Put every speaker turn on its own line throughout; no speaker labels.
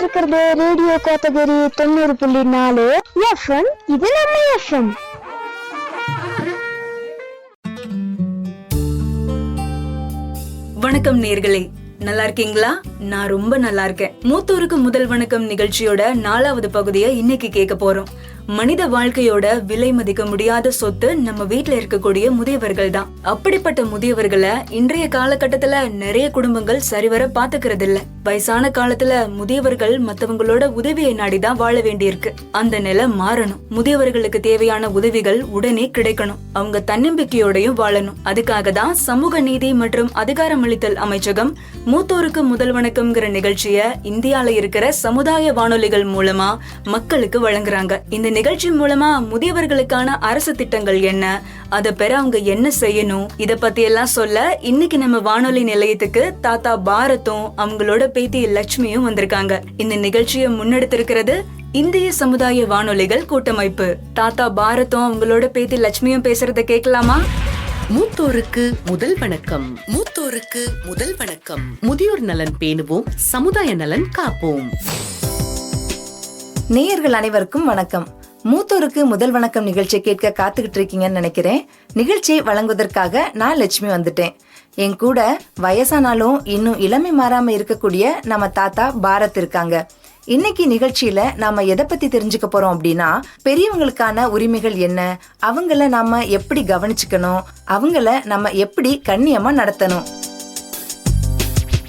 கேட்டுட்டு இருக்கிறது ரேடியோ கோத்தகிரி தொண்ணூறு புள்ளி நாலு எஃப்எம் இது நம்ம எஃப்எம்
வணக்கம் நேர்களே. நல்லா இருக்கீங்களா நான் ரொம்ப நல்லா இருக்கேன் மூத்தோருக்கு முதல் வணக்கம் நிகழ்ச்சியோட நாலாவது பகுதியை இன்னைக்கு கேட்க போறோம். மனித வாழ்க்கையோட விலை மதிக்க முடியாத சொத்து நம்ம வீட்டுல இருக்கக்கூடிய முதியவர்கள் தான் அப்படிப்பட்ட முதியவர்களை இன்றைய காலகட்டத்துல நிறைய குடும்பங்கள் சரிவர பாத்துக்கிறது இல்ல வயசான காலத்துல முதியவர்கள் மத்தவங்களோட உதவியை நாடிதான் வாழ வேண்டியிருக்கு. அந்த நிலை மாறணும். முதியவர்களுக்கு தேவையான உதவிகள் உடனே கிடைக்கணும். அவங்க தன்னம்பிக்கையோடையும் வாழணும். அதுக்காக தான் சமூக நீதி மற்றும் அதிகாரமளித்தல் அமைச்சகம் மூத்தோருக்கு முதல் வணக்கம்ங்கிற நிகழ்ச்சிய இந்தியால இருக்கிற சமுதாய வானொலிகள் மூலமா மக்களுக்கு வழங்குறாங்க. இந்த நிகழ்ச்சி மூலமா முதியவர்களுக்கான அரசு திட்டங்கள் என்ன? அத பெற அவங்க என்ன செய்யணும்? இத பத்தி எல்லாம் சொல்ல இன்னைக்கு நம்ம வானொலி நிலையத்துக்கு தாத்தா பாரத்தும் அவங்களோட பேத்தி லட்சுமியும் வந்திருக்காங்க. இந்த நிகழ்ச்சியை முன்னெடுத்திருக்கிறது இந்திய சமுதாய வானொலிகள் கூட்டமைப்பு. தாத்தா பாரத்தும் அவங்களோட பேத்தி லட்சுமியும் பேசுறத கேட்கலாமா?
மூத்தோருக்கு முதல் வணக்கம். மூத்தோருக்கு முதல் வணக்கம். முதியோர் நலன் பேணுவோம் சமுதாய நலன் காப்போம்.
நேயர்கள் அனைவருக்கும் வணக்கம். மூத்தோருக்கு முதல் வணக்கம் நிகழ்ச்சி கேட்க காத்துக்கிட்டு இருக்கீங்கன்னு நினைக்கிறேன். நிகழ்ச்சியை வழங்குவதற்காக நான் லட்சுமி வந்துட்டேன். என் கூட வயசானாலும் இன்னும் இளமை மாறாம இருக்கக்கூடிய நம்ம தாத்தா பாரத் இருக்காங்க. இன்னைக்கு நிகழ்ச்சியில நாம எதை பத்தி தெரிஞ்சுக்க போறோம் அப்படின்னா பெரியவங்களுக்கான உரிமைகள் என்ன? அவங்கள நாம எப்படி கவனிச்சுக்கணும்? அவங்கள நம்ம எப்படி கண்ணியமா நடத்தணும்?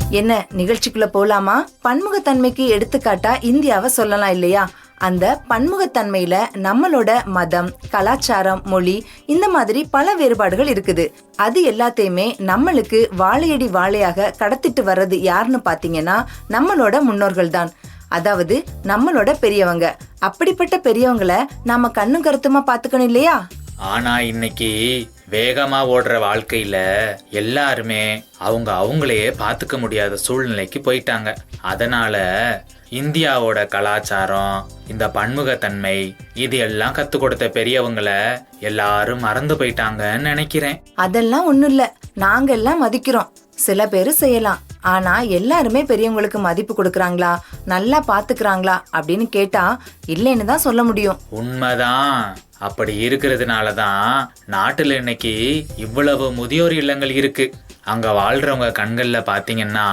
என்ன நிகழ்ச்சிக்குள்ள போலாமா? பன்முகத்தன்மைக்கு எடுத்துக்காட்டா இந்தியாவை சொல்லலாம் இல்லையா? அந்த பன்முகத்தன்மையில நம்மளோட மதம் கலாச்சாரம் மொழி இந்த மாதிரி பல வேறுபாடுகள் இருக்குது. அது எல்லாத்தையுமே நம்மளுக்கு வாழையடி வாழையாக கடத்திட்டு வர்றது யாருன்னு பாத்தீங்கன்னா நம்மளோட முன்னோர்கள் தான். அதாவது நம்மளோட பெரியவங்க. அப்படிப்பட்ட பெரியவங்களை நாம கண்ணும் கருத்துமா பாத்துக்கணும் இல்லையா?
ஆனா இன்னைக்கு வேகமா ஓடுற வாழ்க்கையில எல்லாருமே அவங்க அவங்களையே பார்த்துக்க முடியாத சூழ்நிலைக்கு போயிட்டாங்க. அதனால இந்தியாவோட கலாச்சாரம் இந்த பன்முகத்தன்மை இது எல்லாம் கத்து கொடுத்த பெரியவங்கள எல்லாரும் மறந்து போயிட்டாங்கன்னு நினைக்கிறேன்.
அதெல்லாம் ஒண்ணும் இல்ல. நாங்க எல்லாம் மதிக்கிறோம். சில பேரு செய்யலாம். ஆனா எல்லாருமே பெரியவங்களுக்கு மதிப்பு கொடுக்கறாங்களா? நல்லா பாத்துக்கறாங்களா? அப்படின்னு கேட்டா இல்லைன்னு தான் சொல்ல முடியும்.
உண்மைதான். அப்படி இருக்கிறதுனால தான் நாட்டுல இன்னைக்கு இவ்வளவு முதியோர் இல்லங்கள் இருக்கு. அங்க வாழ்றவங்க கண்கள்ல பாத்தீங்கன்னா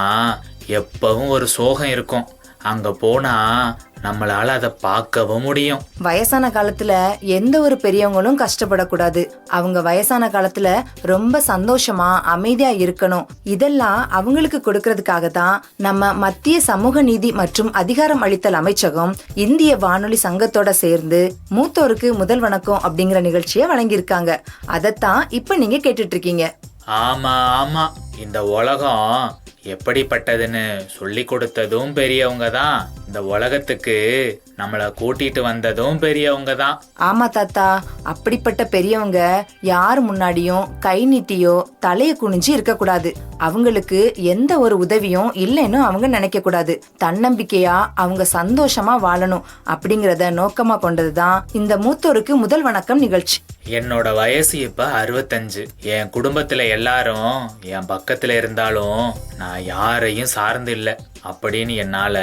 எப்பவும் ஒரு சோகம் இருக்கும். அங்க போனா நம்மளால அதை பார்க்கவும் முடியும்.
வயசான காலத்துல எந்த ஒரு பெரியவங்களும் கஷ்டப்படக்கூடாது. அவங்க வயசான காலத்துல ரொம்ப சந்தோஷமா அமைதியா இருக்கணும். இதெல்லாம் அவங்களுக்கு கொடுக்கறதுக்காக தான் நம்ம மத்திய சமூக நீதி மற்றும் அதிகாரம் அளித்தல் அமைச்சகம் இந்திய வானொலி சங்கத்தோட சேர்ந்து மூத்தோருக்கு முதல் வணக்கம் அப்படிங்கிற நிகழ்ச்சியை வழங்கியிருக்காங்க. அதைத்தான் இப்ப நீங்க கேட்டுட்டு இருக்கீங்க.
ஆமா ஆமா. இந்த உலகம் எப்படிப்பட்டதுன்னு சொல்லி கொடுத்ததும் பெரியவங்க தான். இந்த உலகத்துக்கு நம்மளை கூட்டிட்டு வந்ததும் பெரியவங்க தான்.
ஆமா தாத்தா. அப்படிப்பட்ட பெரியவங்க யார் முன்னாடியும் கை நீட்டியோ தலைய குனிஞ்சு இருக்க கூடாது அவங்களுக்கு எந்த ஒரு உதவியும் இல்லைன்னு அவங்க நினைக்க கூடாது தன்னம்பிக்கையா அவங்க சந்தோஷமா வாழணும் அப்படிங்கறத நோக்கமா கொண்டதுதான் இந்த மூத்தோருக்கு முதல் வணக்கம் நிகழ்ச்சி.
என்னோட வயசு இப்ப அறுபத்தஞ்சு. என் குடும்பத்துல எல்லாரும் என் பக்கத்துல இருந்தாலும் நான் யாரையும் சார்ந்து இல்ல. அப்படின்னு என்னால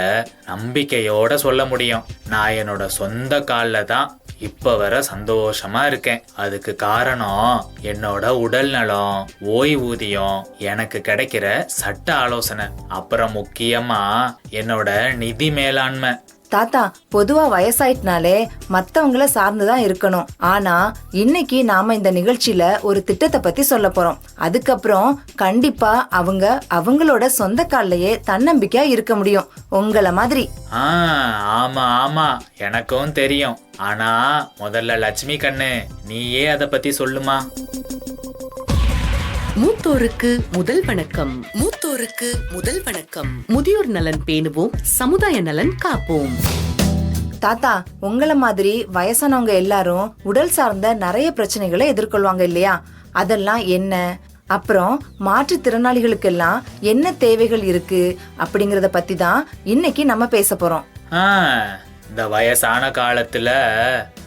நம்பிக்கையோட சொல்ல முடியும். நான் என்னோட சொந்த காலில் தான் இப்ப வர சந்தோஷமா இருக்கேன். அதுக்கு காரணம் என்னோட உடல் நலம் ஓய்வூதியம் எனக்கு கிடைக்கிற சட்ட ஆலோசனை. அப்புறம் முக்கியமா என்னோட நிதி மேலாண்மை.
தாத்தா பொதுவா வயசாயிட்டனாலே மத்தவங்கள சார்ந்துதான் இருக்கணும். ஆனா இன்னைக்கு நாம இந்த நிகழ்ச்சியில ஒரு திட்டத்தை பத்தி சொல்ல போறோம். அதுக்கப்புறம் கண்டிப்பா அவங்க அவங்களோட சொந்த கால்லயே தன்னம்பிக்கையா இருக்க முடியும். உங்கள மாதிரி.
ஆ ஆமா ஆமா. எனக்கும் தெரியும். ஆனா முதல்ல லட்சுமி கண்ணு நீயே அத பத்தி சொல்லுமா?
மூத்தோருக்கு முதல் வணக்கம். மூத்தோருக்கு முதல் வணக்கம். முதியோர் நலன் பேணுவோம் சமுதாய நலன் காப்போம்.
தாத்தா உங்கள மாதிரி வயசானவங்க எல்லாரும் உடல் சார்ந்த நிறைய பிரச்சனைகளை எதிர்கொள்வாங்க இல்லையா? அதெல்லாம் என்ன? அப்புறம் மாற்றுத்திறனாளிகளுக்கெல்லாம் என்ன தேவைகள் இருக்கு அப்படிங்கறத பத்தி தான் இன்னைக்கு நம்ம பேச போறோம்.
ஆ இந்த வயசான காலத்துல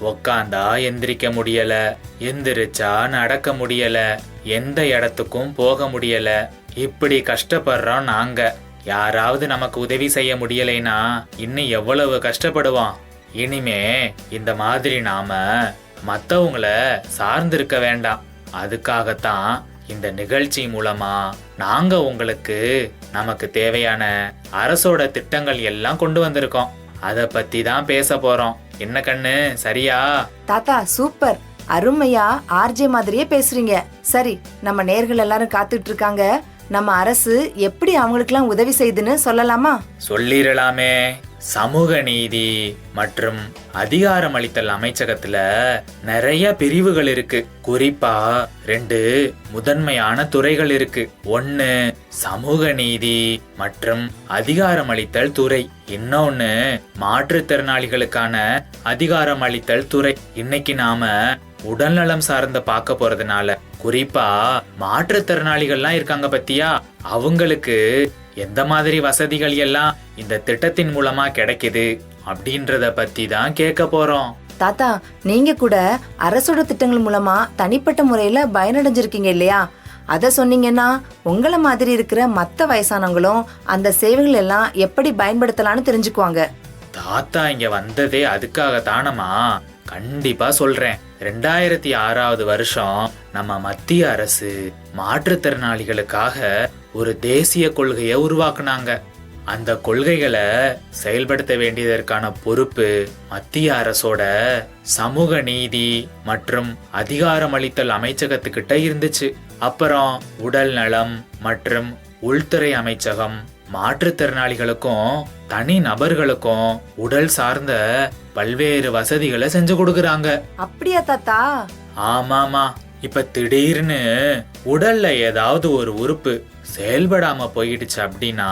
உக்காந்தா எந்திரிக்க முடியல எந்திரிச்சா நடக்க முடியல எந்த இடத்துக்கும் போக முடியல. இப்படி கஷ்டப்படுறோம் நாங்க. யாராவது நமக்கு உதவி செய்ய முடியலைன்னா இன்னும் எவ்வளவு கஷ்டப்படுவான் இனிமே இந்த மாதிரி நாம மத்தவங்கள சார்ந்திருக்க வேண்டாம். அதுக்காகத்தான் இந்த நிகழ்ச்சி மூலமா நாங்க உங்களுக்கு நமக்கு தேவையான அரசோட திட்டங்கள் எல்லாம் கொண்டு வந்திருக்கோம். அத பத்தி தான் பேச போறோம். என்ன கண்ணு? சரியா?
தாத்தா சூப்பர். அருமையா ஆர்ஜே மாதிரியே பேசுறீங்க. சரி நம்ம நேர்கள் எல்லாரும் காத்துட்டு இருக்காங்க. நம்ம அரசு எப்படி அவங்களுக்கெல்லாம் உதவி செய்துன்னு சொல்லலாமா?
சொல்லிடலாமே சமூக நீதி மற்றும் அதிகாரமளித்தல் அமைச்சகத்துல நிறைய பிரிவுகள் இருக்கு. குறிப்பா ரெண்டு முதன்மையான துறைகள் இருக்கு. ஒன்னு சமூக நீதி மற்றும் அதிகாரமளித்தல் துறை. இன்னொன்னு மாற்றுத்திறனாளிகளுக்கான அதிகாரமளித்தல் துறை. இன்னைக்கு நாம உடல்நலம் சார்ந்த பார்க்க போறதுனால குறிப்பா மாற்றுத்திறனாளிகள்லாம் இருக்காங்க பத்தியா? அவங்களுக்கு எந்த மாதிரி வசதிகள் எல்லாம் இந்த திட்டத்தின் மூலமா கிடைக்குது அப்படின்றத பத்தி தான் கேட்க போறோம்.
தாத்தா நீங்க கூட அரசோட திட்டங்கள் மூலமா தனிப்பட்ட முறையில பயனடைஞ்சிருக்கீங்க இல்லையா? அத சொன்னீங்கன்னா உங்களை மாதிரி இருக்கிற மத்த வயசானவங்களும் அந்த சேவைகள் எல்லாம் எப்படி பயன்படுத்தலாம்னு தெரிஞ்சுக்குவாங்க.
தாத்தா இங்க வந்ததே அதுக்காக தானமா கண்டிப்பா சொல்றேன். ரெண்டாயிரத்தி ஆறாவது வருஷம் நம்ம மத்திய அரசு மாற்றுத்திறனாளிகளுக்காக ஒரு தேசிய கொள்கையை உருவாக்குனாங்க. அந்த கொள்கைகளை செயல்படுத்த வேண்டியதற்கான பொறுப்பு மத்திய அரசோட சமூக நீதி மற்றும் அதிகாரமளித்தல் அமைச்சகத்துக்கிட்ட இருந்துச்சு. அப்புறம் உடல் நலம் மற்றும் உள்துறை அமைச்சகம் மாற்றுத்திறனாளிகளுக்கும் தனி நபர்களுக்கும் உடல் சார்ந்த பல்வேறு வசதிகளை செஞ்சு கொடுக்கறாங்க.
அப்படியா தாத்தா?
ஆமாமா. இப்ப திடீர்னு உடல்ல ஏதாவது ஒரு உறுப்பு செயல்படாம போயிடுச்சு அப்படின்னா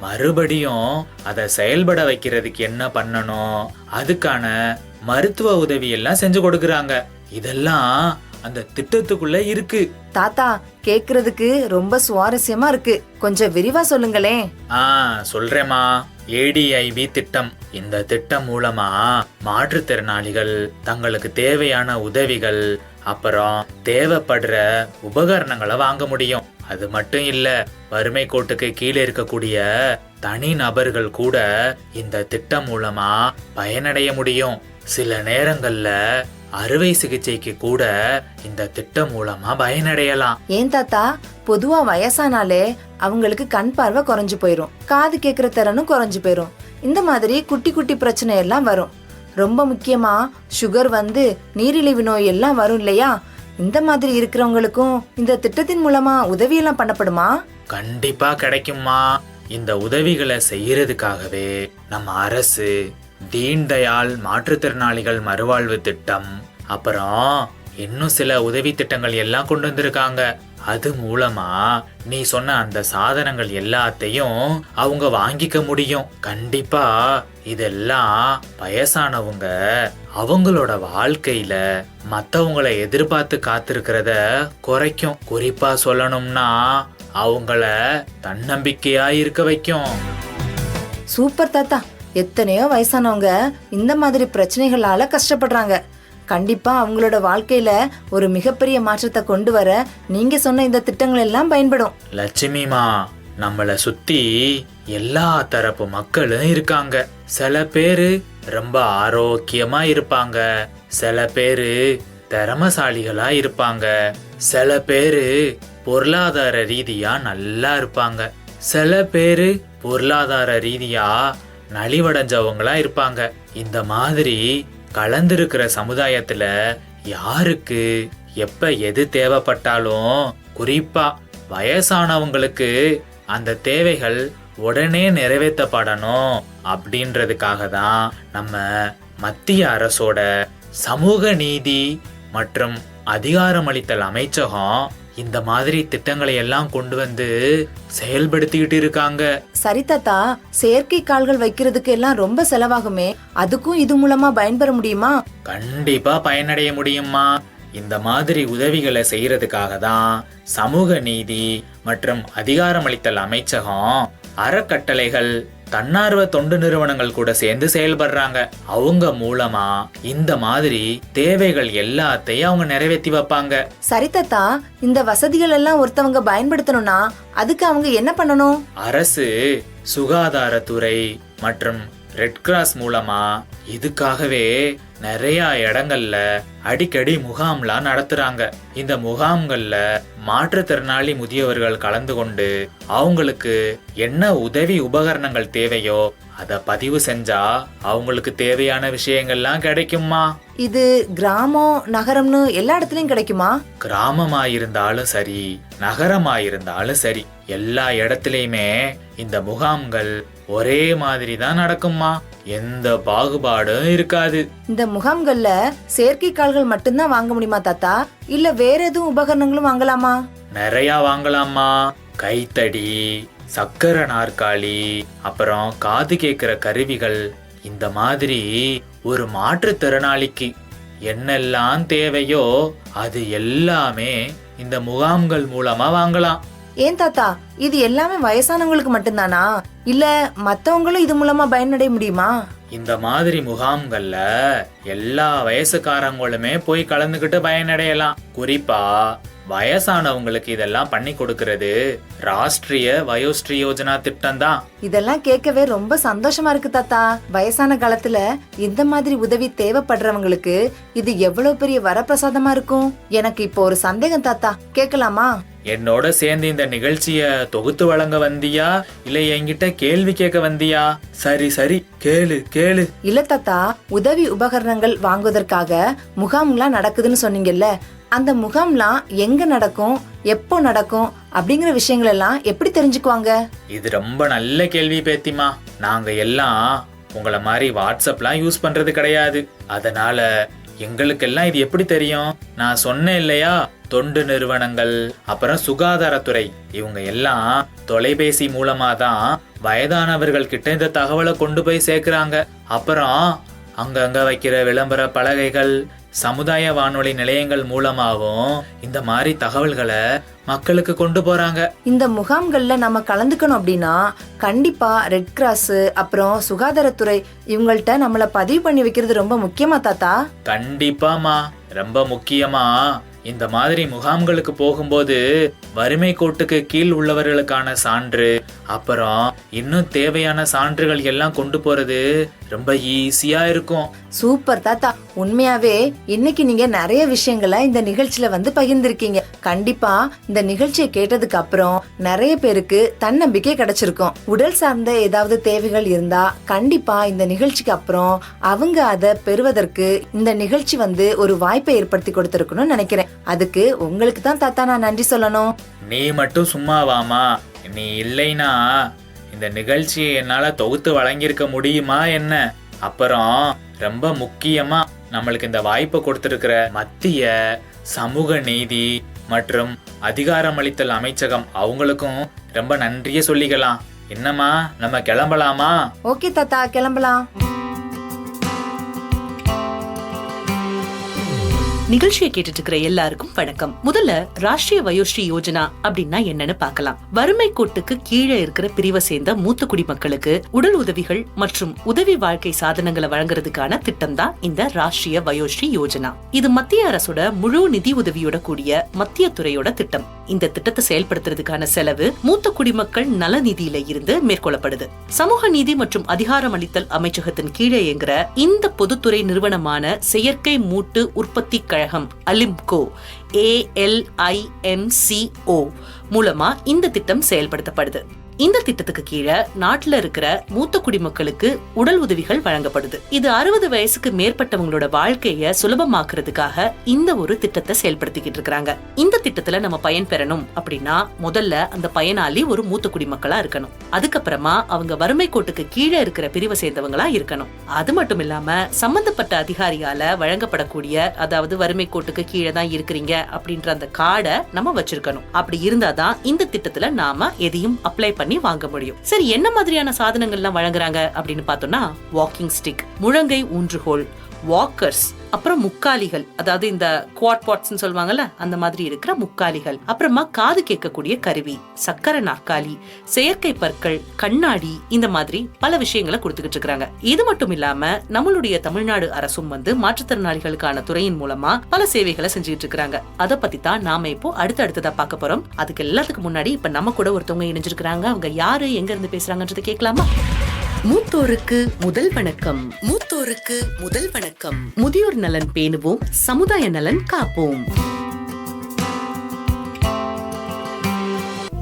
மறுபடியும் அதை செயல்பட வைக்கிறதுக்கு என்ன பண்ணணும்? அதுக்கான மருத்துவ உதவி எல்லாம் செஞ்சு கொடுக்கறாங்க. இதெல்லாம் அந்த திட்டத்துக்குள்ள இருக்கு.
தாத்தா கேக்குறதுக்கு ரொம்ப சுவாரஸ்யமா இருக்கு. கொஞ்சம் விரிவா சொல்லுங்களேன்.
ஆ சொல்றேம்மா. ஏடிஐவி திட்டம். இந்த திட்டம் மூலமா மாற்றுத்திறனாளிகள் தங்களுக்கு தேவையான உதவிகள் அப்புறம் தேவைப்படுற உபகரணங்களை வாங்க முடியும். அது மட்டும் இல்ல வறுமை கோட்டுக்கு கீழே இருக்கக்கூடிய தனி நபர்கள் கூட இந்த திட்டம் மூலமா பயனடைய முடியும். சில நேரங்கள்ல அறுவை சிகிச்சைக்கு கூட இந்த திட்டம் மூலமா பயனடையலாம்.
ஏன் தாத்தா? பொதுவா வயசானாலே அவங்களுக்கு கண் பார்வை குறைஞ்சு போயிரும். காது கேக்குற திறனும் குறைஞ்சு போயிரும். இந்த மாதிரி குட்டி குட்டி பிரச்சனை எல்லாம் வரும். ரொம்ப முக்கியமா சுகர் வந்து நீரிழிவு நோய் எல்லாம் வரும் இல்லையா? இந்த மாதிரி இருக்கிறவங்களுக்கும் இந்த திட்டத்தின் மூலமா உதவியெல்லாம் பண்ணப்படுமா?
கண்டிப்பா கிடைக்குமா இந்த உதவிகளை செய்யறதுக்காகவே நம்ம அரசு தீன் தயாள் மாற்றுத்திறனாளிகள் மறுவாழ்வு திட்டம். அப்புறம் இன்னும் சில உதவி திட்டங்கள் எல்லாம் கொண்டு வந்திருக்காங்க. அது மூலமா நீ சொன்ன அந்த சாதனங்கள் எல்லாத்தையும் அவங்க வாங்கிக்க முடியும். கண்டிப்பா இதெல்லாம் வயசானவங்க அவங்களோட வாழ்க்கையில மத்தவங்களை எதிர்பார்த்து காத்திருக்கிறத குறைக்கும். குறிப்பா சொல்லணும்னா அவங்கள தன்னம்பிக்கையா இருக்க வைக்கும்.
சூப்பர் தாத்தா. எத்தனையோ வயசானவங்க இந்த மாதிரி பிரச்சனைகளால கஷ்டப்படுறாங்க. கண்டிப்பா அவங்களோட வாழ்க்கையில ஒரு மிகப்பெரிய மாற்றத்தை கொண்டு வர நீங்க சொன்ன இந்த திட்டங்கள் எல்லாம் பயன்படும்.
லட்சுமிமா நம்மளை சுத்தி எல்லா தரப்பு மக்களும் இருக்காங்க. சில பேரு ரொம்ப ஆரோக்கியமா இருப்பாங்க. சில பேரு திறமசாலிகளா இருப்பாங்க. சில பேரு பொருளாதார ரீதியா நல்லா இருப்பாங்க. சில பேரு பொருளாதார ரீதியா நலிவடைஞ்சவங்களா இருப்பாங்க. இந்த மாதிரி கலந்திருக்கிற சமுதாயத்துல யாருக்கு எப்ப எது தேவைப்பட்டாலும் குறிப்பா வயசானவங்களுக்கு அந்த தேவைகள் உடனே நிறைவேற்றப்படணும் அப்படின்றதுக்காக தான் நம்ம மத்திய அரசோட சமூக நீதி மற்றும் அதிகாரமளித்தல் அமைச்சகம் இந்த மாதிரி திட்டங்களை எல்லாம் கொண்டு வந்து செயல்படுத்திக்கிட்டு இருக்காங்க.
சரி தாத்தா செயற்கை கால்கள் வைக்கிறதுக்கு எல்லாம் ரொம்ப செலவாகுமே. அதுக்கும் இது மூலமா பயன்பெற முடியுமா?
கண்டிப்பா பயனடைய முடியுமா இந்த மாதிரி உதவிகளை செய்யறதுக்காக தான் சமூக நீதி மற்றும் அதிகாரமளித்தல் அமைச்சகம் அறக்கட்டளைகள் தன்னார்வ தொண்டு நிறுவனங்கள் கூட சேர்ந்து செயல்படுறாங்க. அவங்க மூலமா இந்த மாதிரி தேவைகள் எல்லாத்தையும் அவங்க நிறைவேற்றி வைப்பாங்க.
சரி தாத்தா இந்த வசதிகள் எல்லாம் ஒருத்தவங்க பயன்படுத்தணும்னா அதுக்கு அவங்க என்ன பண்ணணும்?
அரசு சுகாதாரத்துறை மற்றும் ரெட் கிராஸ் மூலமா இதுக்காகவே நிறைய இடங்கள்ல அடிக்கடி முகாம்லாம் நடத்துறாங்க. இந்த முகாம்கள்ல மாற்றுத்திறனாளி முதியவர்கள் கலந்து கொண்டு அவங்களுக்கு என்ன உதவி உபகரணங்கள் தேவையோ அதை பதிவு செஞ்சா அவங்களுக்கு தேவையான விஷயங்கள்லாம் கிடைக்குமா
இது கிராமம் நகரம்னு எல்லா இடத்துலயும் கிடைக்குமா?
கிராமமா இருந்தாலும் சரி நகரமா இருந்தாலும் சரி எல்லா இடத்துலயுமே இந்த முகாம்கள் ஒரே மாதிரி தான் நடக்குமா எந்த பாகுபாடும் இருக்காது.
இந்த முகாம்கள்ல செயற்கை கால்கள் மட்டும்தான் வாங்க முடியுமா தாத்தா? இல்ல வேற எதுவும் உபகரணங்களும் வாங்கலாமா?
நிறைய வாங்கலாமா கைத்தடி சக்கர நாற்காலி அப்புறம் காது கேட்கிற கருவிகள். இந்த மாதிரி ஒரு மாற்றுத்திறனாளிக்கு என்னெல்லாம் தேவையோ அது எல்லாமே இந்த முகாம்கள் மூலமா வாங்கலாம்.
ஏன் தாத்தா இது எல்லாமே வயசானவங்களுக்கு மட்டும்தானா? இல்ல மத்தவங்களும் இது மூலமா பயனடைய முடியுமா?
இந்த மாதிரி முகாம்கள்ல எல்லா வயசுக்காரங்களுமே போய் கலந்துக்கிட்டு பயனடையலாம். குறிப்பா வயசானவங்களுக்கு இதெல்லாம் பண்ணி கொடுக்கறது ராஷ்டிரிய வயோஸ்ரீ யோஜனா திட்டம் தான்
இதெல்லாம் கேட்கவே ரொம்ப சந்தோஷமா இருக்கு தாத்தா. வயசான காலத்துல இந்த மாதிரி உதவி தேவைப்படுறவங்களுக்கு இது எவ்வளவு பெரிய வரப்பிரசாதமா இருக்கும்? எனக்கு இப்போ ஒரு சந்தேகம் தாத்தா. கேட்கலாமா?
என்னோட சேர்ந்து இந்த நிகழ்ச்சிய தொகுத்து வழங்க வந்தியா? இல்ல என்கிட்ட கேள்வி கேட்க வந்தியா? சரி சரி கேளு கேளு.
இல்ல தாத்தா உதவி உபகரணங்கள் வாங்குவதற்காக முகாம்லாம் நடக்குதுன்னு சொன்னீங்கல்ல அந்த முகாம்லாம் எங்க நடக்கும் எப்போ நடக்கும் அப்படிங்கிற விஷயங்கள் எல்லாம் எப்படி தெரிஞ்சுக்குவாங்க?
இது ரொம்ப நல்ல கேள்வி பேத்திமா நாங்க எல்லாம் உங்களை மாதிரி வாட்ஸ்அப்லாம் யூஸ் பண்றது கிடையாது. அதனால எங்களுக்கெல்லாம் இது எப்படி தெரியும்? நான் சொன்னேன் இல்லையா? தொண்டு நிறுவனங்கள் அப்புறம் சுகாதாரத்துறை. இவங்க எல்லாம் தொலைபேசி மூலமா தான் வயதானவர்கள் கிட்ட இந்த தகவலை கொண்டு போய் சேர்க்கறாங்க. அப்புறம் அங்கங்க வைக்கிற விளம்பர பலகைகள் சமுதாய வானொலி நிலையங்கள் மூலமாகவும் இந்த மாதிரி தகவல்களை மக்களுக்கு கொண்டு போறாங்க.
இந்த முகாம்கள்ல நம்ம கலந்துக்கணும் அப்படின்னா கண்டிப்பா ரெட் கிராஸ் அப்புறம் சுகாதாரத்துறை இவங்கள்ட்ட நம்மள பதிவு பண்ணி வைக்கிறது ரொம்ப முக்கியமா தாத்தா?
கண்டிப்பாமா ரொம்ப முக்கியமா. இந்த மாதிரி முகாம்களுக்கு போகும்போது வறுமை கோட்டுக்கு கீழ் உள்ளவர்களுக்கான சான்று அப்புறம் இன்னும் தேவையான சான்றுகள் எல்லாம் கொண்டு போறது ரொம்ப ஈஸியா இருக்கும்.
சூப்பர் தாத்தா. உண்மையாவே இன்னைக்கு நீங்க நிறைய விஷயங்களை இந்த நிகழ்ச்சியில வந்து பகிர்ந்திருக்கீங்க. கண்டிப்பா இந்த நிகழ்ச்சியை கேட்டதுக்கு அப்புறம் நிறைய பேருக்கு தன்னம்பிக்கை கிடைச்சிருக்கும். உடல் சார்ந்த ஏதாவது தேவைகள் இருந்தா கண்டிப்பா இந்த நிகழ்ச்சிக்கு அப்புறம் அவங்க அதை பெறுவதற்கு இந்த நிகழ்ச்சி வந்து ஒரு வாய்ப்பை ஏற்படுத்தி கொடுத்திருக்கணும்னு நினைக்கிறேன். அதுக்கு உங்களுக்கு தான் தாத்தா நான் நன்றி சொல்லணும்.
நீ மட்டும் சும்மாவாமா நீ இல்லைனா இந்த நிகழ்ச்சியை என்னால் தொகுத்து வழங்கியிருக்க முடியுமா என்ன? அப்புறம் ரொம்ப முக்கியமாக நம்மளுக்கு இந்த வாய்ப்பை கொடுத்துருக்கிற மத்திய சமூக நீதி மற்றும் அதிகாரமளித்தல் அமைச்சகம் அவங்களுக்கும் ரொம்ப நன்றியை சொல்லிக்கலாம். என்னம்மா நம்ம கிளம்பலாமா?
ஓகே தாத்தா கிளம்பலாம்.
நிகழ்ச்சியை கேட்டுட்டு இருக்கிற எல்லாருக்கும் வணக்கம். முதல்ல ராஷ்டிரிய வயோஸ்ரீ யோஜனா அப்படின்னா என்னன்னு பார்க்கலாம். வறுமை கோட்டுக்கு கீழே இருக்கிற பிரிவை சேர்ந்த மூத்த குடிமக்களுக்கு உடல் உதவிகள் மற்றும் உதவி வாழ்க்கை சாதனங்களை வழங்குறதுக்கான திட்டம் தான் இந்த ராஷ்டிரிய வயோஸ்ரீ யோஜனா. இது மத்திய அரசோட முழு நிதி உதவியோட கூடிய மத்திய துறையோட திட்டம். இந்த திட்டத்தை செயல்படுத்துறதுக்கான செலவு மூத்த குடிமக்கள் நல நிதியில இருந்து மேற்கொள்ளப்படுது. சமூக நீதி மற்றும் அதிகாரமளித்தல் அமைச்சகத்தின் கீழே இயங்குற இந்த பொதுத்துறை நிறுவனமான செயற்கை மூட்டு உற்பத்தி கழகம் அலிம்கோ ஏஎல்ஐஎம்சிஓ மூலமா இந்த திட்டம் செயல்படுத்தப்படுது. இந்த திட்டத்துக்கு கீழே நாட்டுல இருக்கிற மூத்த குடிமக்களுக்கு உடல் உதவிகள் வழங்கப்படுது. இது அறுபது வயசுக்கு மேற்பட்டவங்களோட வாழ்க்கைய சுலபமாக்குறதுக்காக இந்த ஒரு திட்டத்தை செயல்படுத்திக்கிட்டு இருக்காங்க இந்த திட்டத்துல நம்ம பயன் பெறணும் அப்படின்னா முதல்ல அந்த பயனாளி ஒரு மூத்த குடிமக்களா இருக்கணும். அதுக்கப்புறமா அவங்க வறுமை கோட்டுக்கு கீழே இருக்கிற பிரிவை சேர்ந்தவங்களா இருக்கணும். அது மட்டும் இல்லாம சம்பந்தப்பட்ட அதிகாரியால வழங்கப்படக்கூடிய அதாவது வறுமை கோட்டுக்கு கீழே தான் இருக்கிறீங்க அப்படின்ற அந்த கார்டை நம்ம வச்சிருக்கணும். அப்படி இருந்தாதான் இந்த திட்டத்துல நாம எதையும் அப்ளை பண்ணி வாங்க முடியும். சரி என்ன மாதிரியான சாதனங்கள்லாம் வழங்குறாங்க அப்படின்னு பார்த்தோம்னா வாக்கிங் ஸ்டிக் முழங்கை ஊன்றுகோல் வாக்கர்ஸ் அப்புறம் முக்காலிகள் அதாவது இந்த குவாட் பாட்ஸ்னு சொல்லுவாங்கல்ல அந்த மாதிரி இருக்கிற முக்காலிகள் அப்புறமா காது கேட்கக்கூடிய கருவி சக்கர நாற்காலி செயற்கை பற்கள் கண்ணாடி இந்த மாதிரி பல விஷயங்களை கொடுத்துக்கிட்டு இருக்காங்க இது மட்டும் இல்லாம நம்மளுடைய தமிழ்நாடு அரசும் வந்து மாற்றுத்திறனாளிகளுக்கான துறையின் மூலமா பல சேவைகளை செஞ்சுட்டு இருக்காங்க அதை பத்தி தான் நாம இப்போ அடுத்து அடுத்ததா பார்க்க போறோம். அதுக்கு எல்லாத்துக்கு முன்னாடி இப்ப நம்ம கூட ஒருத்தவங்க இணைஞ்சிருக்கிறாங்க. அவங்க யாரு எங்க இருந்து பேசுறாங்கன்றது கேட்கலாமா? மூத்தோருக்கு முதல் வணக்கம். மூத்தோருக்கு முதல் வணக்கம். முதியோர் நலன் பேணுவோம் சமுதாய நலன் காப்போம்.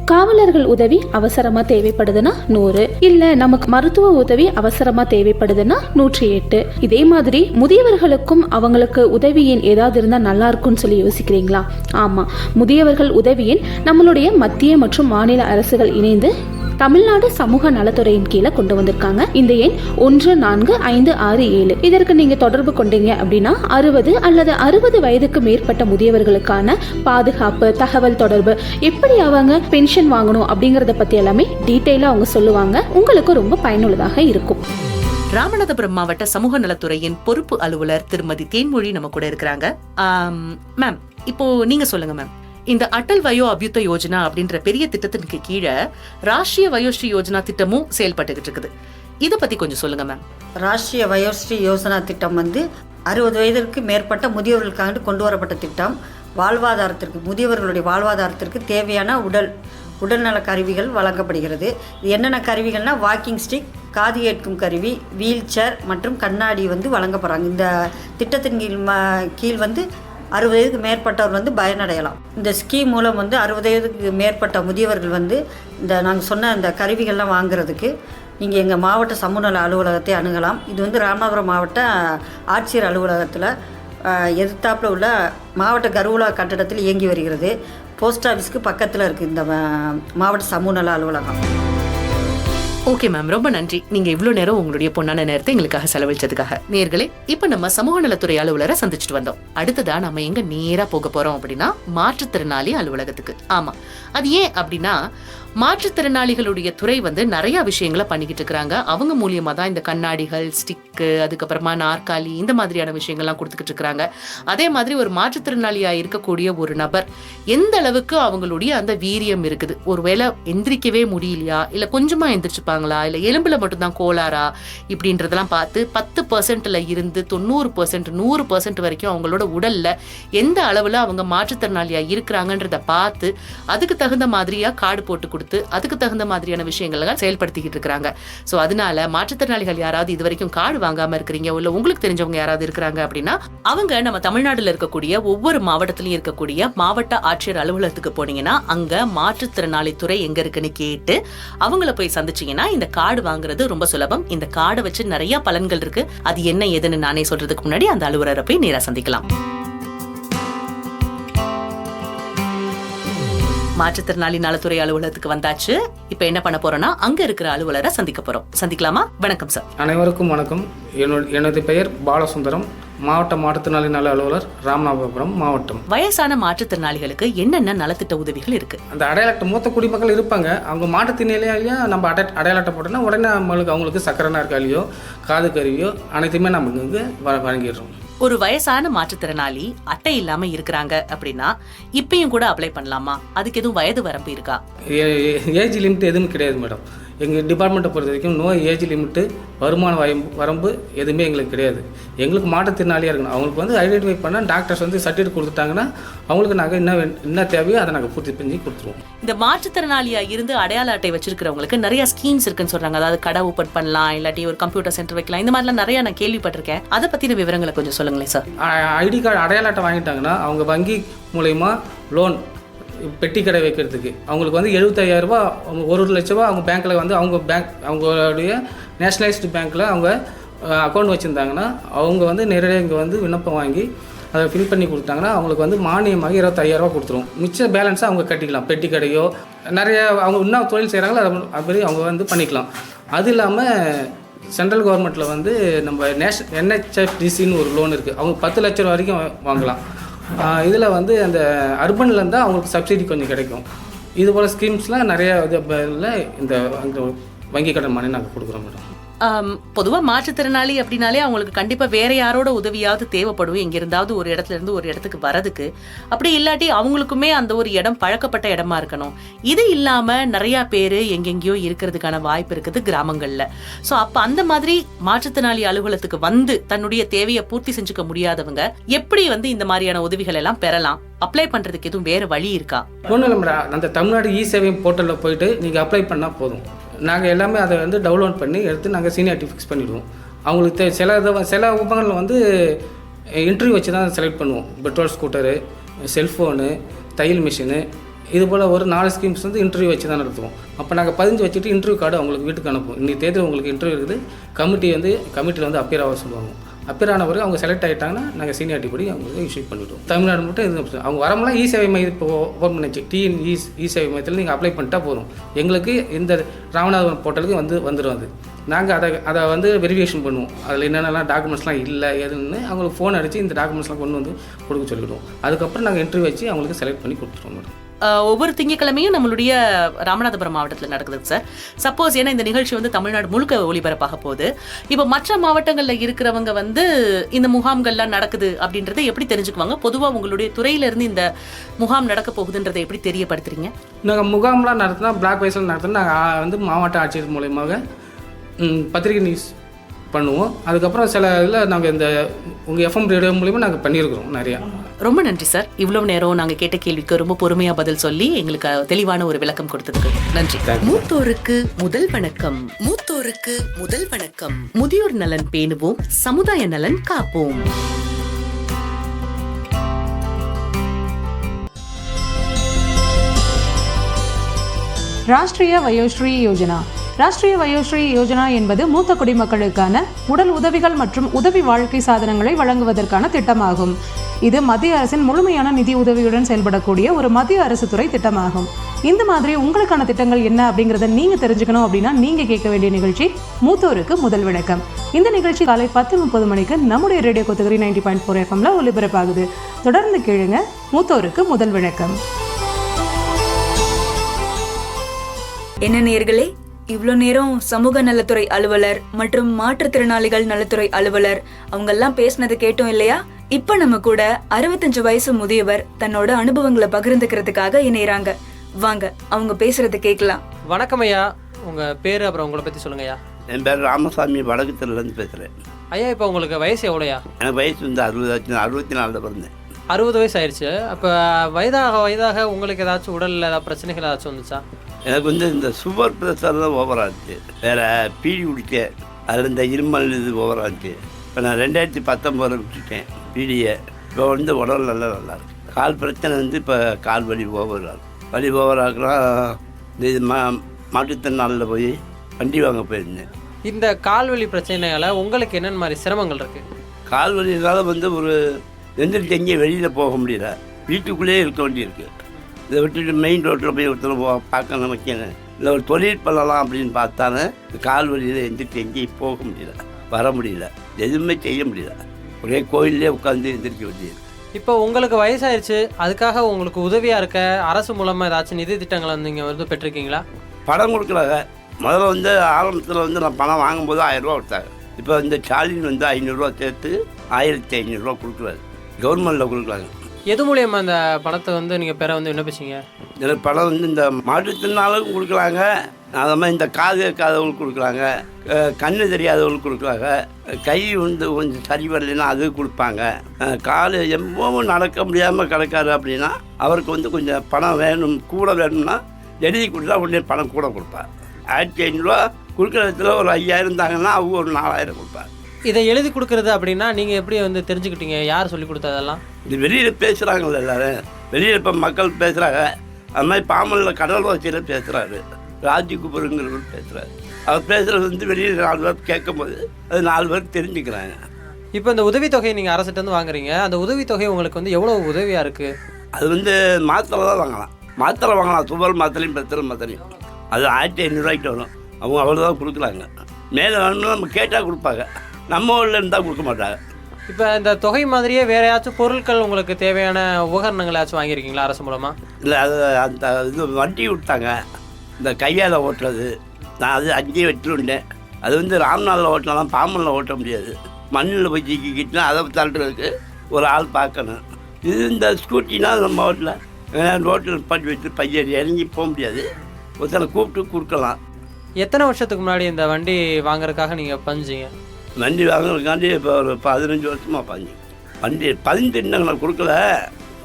காவலர்கள் உதவி அவசரமா தேவைப்படுதுன்னா நூறு. இல்ல நமக்கு மருத்துவ உதவி அவசரமா தேவைப்படுதுன்னா நூற்றி எட்டு. இதே மாதிரி முதியவர்களுக்கும் அவங்களுக்கு உதவியின் ஏதாவது இருந்தா நல்லா இருக்கும்னு சொல்லி யோசிக்கிறீங்களா? ஆமா முதியவர்கள் உதவியின் நம்மளுடைய மத்திய மற்றும் மாநில அரசுகள் இணைந்து தமிழ்நாடு சமூக நலத்துறையின் கீழே கொண்டு வந்திருக்காங்க. இந்த எண் ஒன்று நான்கு ஐந்து ஆறு ஏழு. இதற்கு நீங்க தொடர்பு கொண்டீங்க அப்படின்னா அறுபது அல்லது அறுபது வயதுக்கு மேற்பட்ட முதியவர்களுக்கான பாதுகாப்பு தகவல் தொடர்பு எப்படி அவங்க பென்ஷன் வாங்கணும் அப்படிங்கறத பத்தி எல்லாமே டீட்டெயிலா அவங்க சொல்லுவாங்க. உங்களுக்கு ரொம்ப பயனுள்ளதாக இருக்கும்.
ராமநாதபுரம் மாவட்ட சமூக நலத்துறையின் பொறுப்பு அலுவலர் திருமதி தேன்மொழி நம்ம கூட இருக்கிறாங்க. மேம் இப்போ நீங்க சொல்லுங்க மேம் இந்த அடல் வயோ அபியுத்த யோஜனா அப்படின்ற பெரிய திட்டத்திற்கு கீழே ராஷ்டிரிய வயோஸ்ரீ யோஜனா திட்டமும் செயல்பட்டுக்கிட்டு இருக்குது. இதை பத்தி கொஞ்சம் சொல்லுங்க மேம்
ராஷ்டிரிய வயோஸ்ரீ யோஜனா திட்டம் வந்து அறுபது வயதிற்கு மேற்பட்ட முதியவர்களுக்காக கொண்டு வரப்பட்ட திட்டம். வாழ்வாதாரத்திற்கு முதியவர்களுடைய வாழ்வாதாரத்திற்கு தேவையான உடல் உடல்நல கருவிகள் வழங்கப்படுகிறது. இது என்னென்ன கருவிகள்னால் வாக்கிங் ஸ்டிக் காது கேட்கும் கருவி வீல் சேர் மற்றும் கண்ணாடி வந்து வழங்கப்படுறாங்க. இந்த திட்டத்தின் கீழ் ம கீழ் வந்து அறுபது வயதுக்கு மேற்பட்டவர் வந்து பயனடையலாம். இந்த ஸ்கீம் மூலம் வந்து அறுபது வயதுக்கு மேற்பட்ட முதியவர்கள் வந்து இந்த நாங்கள் சொன்ன இந்த கருவிகள்லாம் வாங்குறதுக்கு நீங்கள் எங்கள் மாவட்ட சமூக நல அலுவலகத்தை அணுகலாம். இது வந்து ராமநாதபுரம் மாவட்ட ஆட்சியர் அலுவலகத்தில் எதிர்த்தாப்பில் உள்ள மாவட்ட கருவூலா கட்டடத்தில் இயங்கி வருகிறது. போஸ்ட் ஆஃபீஸ்க்கு பக்கத்தில் இருக்குது இந்த மாவட்ட சமூக நல அலுவலகம்.
ஓகே மேம் ரொம்ப நன்றி. நீங்க இவ்வளவு நேரம் உங்களுடைய பொண்ணான நேரத்தை எங்களுக்காக செலவழிச்சதுக்காக. நேர்களே இப்ப நம்ம சமூக நலத்துறை அலுவலரை சந்திச்சுட்டு வந்தோம். அடுத்ததா நம்ம எங்க நேரா போக போறோம் அப்படின்னா மாற்றுத்திறனாளி அலுவலகத்துக்கு. ஆமா. அது ஏன் அப்படின்னா மாற்றுத்திறனாளிகளுடைய துறை வந்து நிறைய விஷயங்களை பண்ணிக்கிட்டு இருக்கிறாங்க. அவங்க மூலியமா தான் இந்த கண்ணாடிகள் ஸ்டிக்கு அதுக்கப்புறமா நாற்காலி இந்த மாதிரியான விஷயங்கள்லாம் கொடுத்துக்கிட்டு இருக்கிறாங்க. அதே மாதிரி ஒரு மாற்றுத்திறனாளியா இருக்கக்கூடிய ஒரு நபர் எந்த அளவுக்கு அவங்களுடைய அந்த வீரியம் இருக்குது? ஒருவேளை எந்திரிக்கவே முடியலையா? இல்ல கொஞ்சமா எந்திரிச்சுப்பாங்களா? இல்ல எலும்புல மட்டும்தான் கோளாரா இப்படின்றதெல்லாம் பார்த்து பத்து பர்சன்ட்ல இருந்து தொண்ணூறு பர்சன்ட் நூறு பர்சன்ட் வரைக்கும் அவங்களோட உடல்ல எந்த அளவுல அவங்க மாற்றுத்திறனாளியா இருக்கிறாங்கன்றத பார்த்து அதுக்கு தகுந்த மாதிரியா கார்டு போட்டு கொடுத்து அதுக்கு தகுந்த மாதிரியான விஷயங்களை செயல்படுத்திக்கிட்டு இருக்கிறாங்க. ஸோ அதனால மாற்றுத்திறனாளிகள் யாராவது இது வரைக்கும் கார்டு வாங்காம இருக்கிறீங்க இல்ல உங்களுக்கு தெரிஞ்சவங்க யாராவது இருக்கிறாங்க அப்படின்னா அவங்க நம்ம தமிழ்நாடுல இருக்கக்கூடிய ஒவ்வொரு மாவட்டத்திலையும் இருக்கக்கூடிய மாவட்ட ஆட்சியர் அலுவலகத்துக்கு போனீங்கன்னா அங்க மாற்றுத்திறனாளி துறை எங்க இருக்குன்னு கேட்டு அவங்கள போய் சந்திச்சீங்கன்னா இந்த கார்டு வாங்குறது ரொம்ப சுலபம். இந்த கார்டை வச்சு நிறைய பலன்கள் இருக்கு. அது என்ன ஏதுன்னு நானே சொல்றதுக்கு முன்னாடி அந்த அலுவலரை போய் நேரா சந்திக்கலாம். மாற்றுத்திறனாளி நலத்துறை அலுவலகத்துக்கு வந்தாச்சு. இப்ப என்ன பண்ண போறோம்னா அங்க இருக்கிற அலுவலரை சந்திக்க போறோம். சந்திக்கலாமா? வணக்கம் சார்
அனைவருக்கும் வணக்கம். எனது பெயர் பாலசுந்தரம். மாவட்ட மாற்றுத்திறனாளி நல அலுவலர் ராமநாதபுரம் மாவட்டம்.
வயசான மாற்றுத்திறனாளிகளுக்கு என்னென்ன நலத்திட்ட உதவிகள் இருக்கு?
அந்த அடையாள மூத்த குடிமக்கள் இருப்பாங்க. அவங்க மாற்றுத்திறனாளியா நம்ம அடை அடையாள அட்டை போட்டோம்னா உடனே நம்மளுக்கு அவங்களுக்கு சக்கரை நாற்காலியோ காது கருவியோ அனைத்துமே நமக்கு வழங்கிடுறோம்.
ஒரு வயசான மாற்றுத்திறனாளி அட்டை இல்லாம இருக்கிறாங்க அப்படின்னா இப்பயும் கூட அப்ளை பண்ணலாமா? அதுக்கு எதுவும் வயது வரம்பு இருக்கா
ஏஜ் லிமிட் எதுவும் கிடையாது மேடம் எங்கள் டிபார்ட்மெண்ட்டை பொறுத்த வரைக்கும் நோ ஏஜ் லிமிட்டு வருமான வரம்பு எதுவுமே எங்களுக்கு கிடையாது. எங்களுக்கு மாற்றுத்திறனாளியாக இருக்கணும். அவங்களுக்கு வந்து ஐடென்டிஃபை பண்ணால் டாக்டர்ஸ் வந்து சர்டிஃபிகேட் கொடுத்துட்டாங்கன்னா அவங்களுக்கு நாங்கள் என்ன என்ன தேவையோ அதை நாங்கள் பூர்த்தி பண்ணி கொடுத்துருவோம்.
இந்த மாற்றுத்திறனாளியா இருந்து அடையாள அட்டை வச்சிருக்கிறவங்களுக்கு நிறைய ஸ்கீம்ஸ் இருக்குன்னு சொல்றாங்க. அதாவது கடை ஓபன் பண்ணலாம் இல்லாட்டி ஒரு கம்ப்யூட்டர் சென்டர் வைக்கலாம். இந்த மாதிரிலாம் நிறைய நான் கேள்விப்பட்டிருக்கேன். அதை பத்தின விவரங்களை கொஞ்சம் சொல்லுங்களேன் சார்
ஐடி கார்டு அடையாள அட்டை வாங்கிட்டாங்கன்னா அவங்க வங்கி மூலயமா லோன் பெட்டி கடை வைக்கிறதுக்கு. அவங்களுக்கு வந்து எழுபத்தையாயிரரூபா அவங்க ஒரு ஒரு லட்ச ரூபா அவங்க பேங்க்கில் வந்து அவங்க பேங்க் அவங்களுடைய நேஷனலைஸ்டு பேங்க்கில் அவங்க அக்கௌண்ட் வச்சுருந்தாங்கன்னா அவங்க வந்து நேரடியாக இங்கே வந்து விண்ணப்பம் வாங்கி அதை ஃபில் பண்ணி கொடுத்தாங்கன்னா அவங்களுக்கு வந்து மானியமாக 25000 ரூபாய் கொடுத்துரும். மிச்ச பேலன்ஸை அவங்க கட்டிக்கலாம். பெட்டி கடையோ நிறைய அவங்க இன்னும் தொழில் செய்கிறாங்களோ அதை அப்படி அவங்க வந்து பண்ணிக்கலாம். அது இல்லாமல் சென்ட்ரல் கவர்மெண்ட்டில் வந்து நம்ம நேஷ் என்ஹெச்எஃப்டிசின்னு ஒரு லோன் இருக்குது அவங்க பத்து லட்ச ரூபா வரைக்கும் வாங்கலாம். இதில் வந்து அந்த அர்பனில் இருந்தால் அவங்களுக்கு சப்சிடி கொஞ்சம் கிடைக்கும். இது போல் ஸ்கீம்ஸ்லாம் நிறையா இது இதுல இந்த வங்கி கடன் மாதிரி நாங்கள் கொடுக்குறோம் மேடம்.
பொதுவாக மாற்றுத்திறனாளி அப்படின்னாலே அவங்களுக்கு கண்டிப்பாக வேற யாரோட உதவியாவது தேவைப்படும். எங்க இருந்தாவது ஒரு இடத்துல இருந்து ஒரு இடத்துக்கு வரதுக்கு அப்படி இல்லாட்டி அவங்களுக்குமே அந்த ஒரு இடம் பழக்கப்பட்ட இடமா இருக்கணும். இது இல்லாமல் நிறையா பேர் எங்கெங்கேயோ இருக்கிறதுக்கான வாய்ப்பு இருக்குது கிராமங்களில். ஸோ அப்போ அந்த மாதிரி மாற்றுத்திறனாளி அலுவலகத்துக்கு வந்து தன்னுடைய தேவையை பூர்த்தி செஞ்சுக்க முடியாதவங்க எப்படி வந்து இந்த மாதிரியான உதவிகள் எல்லாம் பெறலாம்? அப்ளை பண்ணுறதுக்கு எதுவும் வேற வழி இருக்கா?
ஒன்றும் இல்லை அந்த தமிழ்நாடு இ சேவை போர்ட்டலில் போயிட்டு நீங்கள் அப்ளை பண்ணால் போதும். நாங்கள் எல்லாமே அதை வந்து டவுன்லோட் பண்ணி எடுத்து நாங்கள் சீனியாரிட்டி ஃபிக்ஸ் பண்ணிவிடுவோம் அவங்களுக்கு தே- சில இதை சில உபகரணங்கள் வந்து இன்டர்வியூ வச்சு தான் செலக்ட் பண்ணுவோம். பெட்ரோல் ஸ்கூட்டரு செல்ஃபோனு தையல் மிஷினு இது போல் ஒரு நாலு ஸ்கீம்ஸ் வந்து இன்டர்வியூ வச்சு தான் நடத்துவோம். அப்போ நாங்கள் பதிஞ்சு வச்சுட்டு இன்டர்வியூ கார்டு அவங்களுக்கு வீட்டுக்கு அனுப்புவோம். இன்றைக்கி தேதி உங்களுக்கு இன்டர்வியூ இருக்குது. கமிட்டி வந்து கமிட்டியில் வந்து அப்பியர் ஆக சொல்லுவாங்க. அப்பியர் ஆன அவங்க செலக்ட் ஆகிட்டாங்கன்னா நாங்கள் சீனியாரிட்டி படி அவங்களுக்கு இஷ்யூ பண்ணிவிடுவோம் தமிழ்நாடு மட்டும் இது அவங்க வரமெல்லாம் இ சேவை மையம் இப்போ ஓப்பன் பண்ணிச்சு டிஎன் இ இ சேவை மையத்தில் நீங்கள் அப்ளை பண்ணிட்டா போதும். எங்களுக்கு இந்த ராமநாதபுரம் போர்ட்டலுக்கு வந்து வந்துடும் அது. நாங்கள் அதை அதை வந்து வெரிஃபிகேஷன் பண்ணுவோம். அதில் என்னென்னலாம் டாக்குமெண்ட்ஸ்லாம் இல்லை ஏதுன்னு அவங்களுக்கு ஃபோன் அடித்து இந்த டாக்குமெண்ட்ஸ்லாம் கொண்டு வந்து கொடுக்க சொல்லிவிடுவோம் அதுக்கப்புறம் நாங்கள் இன்டர்வியூ வச்சு அவங்களுக்கு செலக்ட் பண்ணி கொடுத்துருவோம் மேடம்
ஒவ்வொரு திங்கட்கிழமையும் நம்மளுடைய ராமநாதபுரம் மாவட்டத்தில் நடக்குது சார். சப்போஸ் ஏன்னா இந்த நிகழ்ச்சி வந்து தமிழ்நாடு முழுக்க ஒளிபரப்பாக போகுது. இப்போ மற்ற மாவட்டங்களில் இருக்கிறவங்க வந்து இந்த முகாம்கள்லாம் நடக்குது அப்படின்றத எப்படி தெரிஞ்சுக்குவாங்க? பொதுவாக உங்களுடைய துறையிலேருந்து இந்த முகாம் நடக்க போகுதுன்றதை எப்படி தெரியப்படுத்துறீங்க?
நாங்கள் முகாம்லாம் நடத்தினா பிளாக் வைஸில் நடத்தினா நாங்கள் வந்து மாவட்ட ஆட்சியர் மூலயமாக பத்திரிகை நியூஸ் பண்ணுவோம். அதுக்கப்புறம் சில இதில் நாங்கள் இந்த உங்கள் எஃப்எம் ரேடியோ மூலிமா நாங்கள் பண்ணியிருக்கிறோம் நிறையா.
ரொம்ப நன்றி சார். இவ்வளவு நேரம் நாங்க கேட்ட கேள்விக்கு ரொம்ப பொறுமையா பதில் சொல்லி எங்களுக்கு தெளிவான ஒரு விளக்கம் கொடுத்ததுக்கு நன்றி. மூத்தோருக்கு முதல் வணக்கம். மூத்தோருக்கு முதல் வணக்கம். முதியோர் நலன் பேணுவோம் சமுதாய நலன் காப்போம்.
ராஷ்டிரிய வயோஸ்ரீ யோஜனா. ராஷ்டிரிய வயோஸ்ரீ யோஜனா என்பது மூத்த குடிமக்களுக்கான உடல் உதவிகள் மற்றும் உதவி வாழ்க்கை சாதனங்களை வழங்குவதற்கான திட்டமாகும். இது மத்திய அரசின் முழுமையான நிதி உதவியுடன் செயல்படக்கூடிய ஒரு மத்திய அரசு துறை திட்டமாகும். இந்த மாதிரி உங்களுக்கான திட்டங்கள் என்ன அப்படிங்கறத நீங்க தெரிஞ்சுக்கணும் அப்படின்னா நீங்க கேட்க வேண்டிய நிகழ்ச்சி மூத்தோருக்கு முதல் விளக்கம். இந்த நிகழ்ச்சி காலை பத்து முப்பது மணிக்கு நம்முடைய radio Kotagiri ninety point four எஃப்எம்ல ஒலிபரப்பாகுது. தொடர்ந்து கேளுங்க மூத்தோருக்கு முதல் விளக்கம்.
என்ன நேர்களே இவ்வளோ நேரம் சமூக நலத்துறை அலுவலர் மற்றும் மாற்றுத்திறனாளிகள் நலத்துறை அலுவலர் அவங்கெல்லாம் பேசினது கேட்டோம் இல்லையா? இப்ப நம்ம கூட அறுபத்தஞ்சு வயசு முதியவர் தன்னோட அனுபவங்களை பகிர்ந்துக்கிறதுக்காக இணையறாங்க. வாங்க அவங்க பேசுறத கேட்கலாம்.
வணக்கம் ஐயா. உங்கள் பேர் அப்புறம் உங்களை பற்றி சொல்லுங்க ஐயா.
என் பேர் ராமசாமி வடக்கு தெருலேருந்து பேசுகிறேன்
ஐயா இப்போ உங்களுக்கு வயசு எவ்வளோயா?
எனக்கு வயசு வந்து அறுபது அறுபத்தி நாலில் பிறந்தேன்.
அறுபது வயசு ஆயிடுச்சு. அப்போ வயதாக வயதாக உங்களுக்கு ஏதாச்சும் உடலில் ஏதாவது பிரச்சனைகள் ஏதாச்சும் வந்துச்சா?
எனக்கு வந்து இந்த சுகர் ப்ரெஷர் தான் ஓவர் ஆச்சு. வேறு பீடி குடிக்க அதில் இந்த இருமல் இது ஓவர் ஆச்சு. இப்போ நான் ரெண்டாயிரத்தி பத்தொம்போதில் விட்டுட்டேன் பீடியை. இப்போ வந்து உடல் நல்லா நல்லா இருக்கு. கால் பிரச்சனை வந்து இப்போ கால் வலி ஓவர் ஆகும் வலி ஓவர் ஆகுனா இந்த இது மா மாட்டுத்திறனாளில் போய் வண்டி வாங்க போயிருந்தேன்.
இந்த கால்வலி பிரச்சனையால் உங்களுக்கு என்னென்ன மாதிரி சிரமங்கள் இருக்குது
கால் வலினால வந்து ஒரு எந்திரிச்சு எங்கேயும் வெளியில் போக முடியல. வீட்டுக்குள்ளேயே இருக்க வேண்டியிருக்கு. இதை விட்டுட்டு மெயின் ரோட்டில் போய் ஒருத்தர் போ பார்க்கணும் வைக்கணும் இல்லை ஒரு தொழில் பண்ணலாம் அப்படின்னு பார்த்தானே கால் வலியில் எந்திரிச்சு எங்கேயும் போக முடியல. வர முடியல. எதுவுமே செய்ய முடியல. ஒரே கோயிலே உட்காந்து எந்திரிக்க வேண்டியது.
இப்போ உங்களுக்கு வயசாயிருச்சு. அதுக்காக உங்களுக்கு உதவியாக இருக்க அரசு மூலமாக ஏதாச்சும் நிதி திட்டங்களை வந்து நீங்கள் வந்து பெற்றிருக்கீங்களா?
பணம் கொடுக்குறாங்க முதல்ல வந்து ஆரம்பத்தில் வந்து நான் பணம் வாங்கும்போது ஆயிரரூவா கொடுத்தாங்க. இப்போ இந்த சாலின் வந்து ஐநூறுரூவா சேர்த்து ஆயிரத்தி ஐநூறுரூவா கொடுக்குறாரு. கவர்மெண்ட்டில் கொடுக்குறாங்க.
எது மூலியமா அந்த பணத்தை வந்து நீங்கள் பெற வந்து விண்ணப்பிச்சிங்க?
எனக்கு பணம் வந்து இந்த மாற்றுத்திறனாலும் கொடுக்குறாங்க அது மாதிரி இந்த காது கேட்காதவங்களுக்கு கொடுக்குறாங்க கண்ணு தெரியாதவங்களுக்கு கொடுக்குறாங்க கை வந்து கொஞ்சம் சரி வரலைன்னா அது கொடுப்பாங்க. கால் எப்பவும் நடக்க முடியாமல் கிடக்காரு அப்படின்னா அவருக்கு வந்து கொஞ்சம் பணம் வேணும் கூட வேணும்னா எழுதி கொடுத்தா உடனே பணம் கூட கொடுப்பார். ஆயிரத்தி ஐநூறுரூவா கொடுக்குற இடத்துல ஒரு ஐயாயிரம் தாங்கன்னா அவங்க ஒரு நாலாயிரம் கொடுப்பார்.
இதை எழுதி கொடுக்குறது அப்படின்னா நீங்கள் எப்படி வந்து தெரிஞ்சுக்கிட்டீங்க? யார் சொல்லி கொடுத்ததெல்லாம்
இது வெளியில் பேசுகிறாங்கல்ல எல்லாரும். வெளியில் இப்போ மக்கள் பேசுகிறாங்க அது மாதிரி பாமலில் கடல் வச்சியில் பேசுகிறாரு ராஜி குபருங்கிறவர் பேசுகிறாரு அவர் பேசுகிறது வந்து வெளியில் நாலு பேர் கேட்கும்போது அது நாலு பேர் தெரிஞ்சுக்கிறாங்க.
இப்போ இந்த உதவித்தொகையை நீங்கள் அரசிட்டேருந்து வாங்குறீங்க. அந்த உதவித்தொகை உங்களுக்கு வந்து எவ்வளோ உதவியாக இருக்குது
அது வந்து மாத்திரை தான் வாங்கலாம். மாத்திரை வாங்கலாம். சுகர் மாத்திரையும் பெத்திர மாத்திரையும். அது ஆயிரத்தி ஐநூறுரூவாய்க்கு வரும். அவங்க அவ்வளோதான் கொடுக்குறாங்க. மேலே வேணும்னா நம்ம கேட்டால் கொடுப்பாங்க. நம்ம ஊரில் இருந்தால் கொடுக்க மாட்டாங்க.
இப்போ இந்த தொகை மாதிரியே வேற ஏதாச்சும் பொருட்கள் உங்களுக்கு தேவையான உபகரணங்கள் ஏதாச்சும் வாங்கியிருக்கீங்களா அரசு மூலமாக
இல்லை அது அந்த இது வண்டி விட்டாங்க. இந்த கையால் ஓட்டுறது. நான் அது அங்கேயே வச்சுருந்தேன் அது வந்து ராம்நாளில் ஓட்டலாம் பாம்பனில் ஓட்ட முடியாது. மண்ணில் போய் சிக்கிக்கிட்டுனா அதை தள்ளுறதுக்கு ஒரு ஆள் பார்க்கணும். இது இந்த ஸ்கூட்டினா நம்ம ரோட்டில் ரோட்டில் பண்ணி வச்சு பையன் இறங்கி போக முடியாது. ஒருத்தனை கூப்பிட்டு கொடுக்கலாம்.
எத்தனை வருஷத்துக்கு முன்னாடி இந்த வண்டி வாங்குறதுக்காக நீங்கள் பஞ்சீங்க?
வண்டி வாங்குறதுக்காண்டி இப்போ ஒரு பதினஞ்சு வருஷமாக பாஞ்சு. வண்டி பதினஞ்சு இருந்தாங்க நான் கொடுக்கல.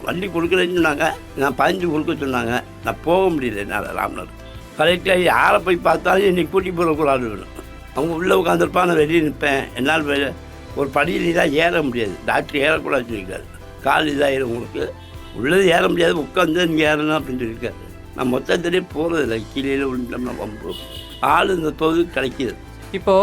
வண்டி கொடுக்கலன்னு சொன்னாங்க. நான் பதினஞ்சு கொடுக்க சொன்னாங்க. நான் போக முடியல என்னால் ராம்நர் கரெக்டாக யாரை போய் பார்த்தாலும் என்னை கூட்டி போகக்கூடாது வேணும் அவங்க உள்ளே உட்காந்துருப்பா நான் வெளியே நிற்பேன். என்னால் ஒரு படியில் தான் ஏற முடியாது. டாக்டர் ஏறக்கூடாதுன்னு சொல்லியிருக்காரு. கால் இதாகிடும் உங்களுக்கு. உள்ளது ஏற முடியாது. உட்காந்து நீங்கள் ஏறணும் அப்படின்னு சொல்லியிருக்காரு. நான் மொத்தத்திலே போகிறதில்ல கீழே விழுந்தோம்னா வம்பு ஆள் இந்த தொகுதி கிடைக்கிது.
இப்போ